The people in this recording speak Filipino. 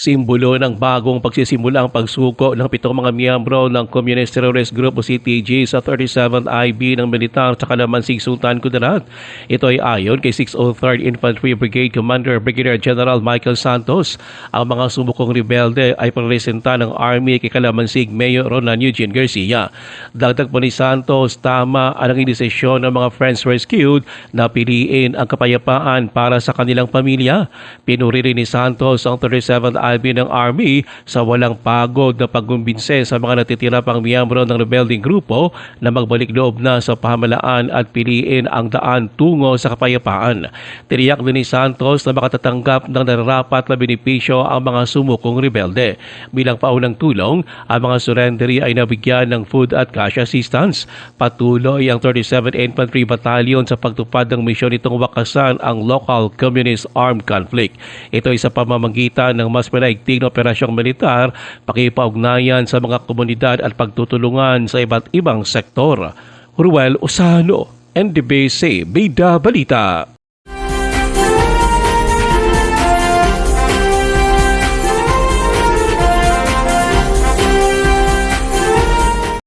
Simbolo ng bagong pagsisimula ang pagsuko ng pitong mga miyembro ng Communist Terrorist Group o CTG sa 37th IB ng militar sa Kalamansig Sultan Kudarat. Ito ay ayon kay 603rd Infantry Brigade Commander Brigadier General Michael Santos. Ang mga sumukong rebelde ay presenta ng Army kay Kalamansig Mayor Ronan Eugene Garcia. Dagdag po ni Santos, tama ang naging desisyon ng mga Friends Rescued na piliin ang kapayapaan para sa kanilang pamilya. Pinuri rin ni Santos ang 37th IB ng Army sa walang pagod na pagkumbinse sa mga natitira pang miyembro ng rebelding grupo na magbalik loob na sa pamahalaan at piliin ang daan tungo sa kapayapaan. Tiniyak din ni Santos na makatatanggap ng nararapat na benepisyo ang mga sumukong rebelde. Bilang paunang tulong, ang mga surrendery ay nabigyan ng food at cash assistance. Patuloy ang 37th Infantry Battalion sa pagtupad ng misyon nitong wakasan ang local communist armed conflict. Ito ay sa pamamagitan ng mas panaigting na operasyong militar, pakipaugnayan sa mga komunidad at pagtutulungan sa iba't ibang sektor. Ruel Osano, NDBC, Bida Balita.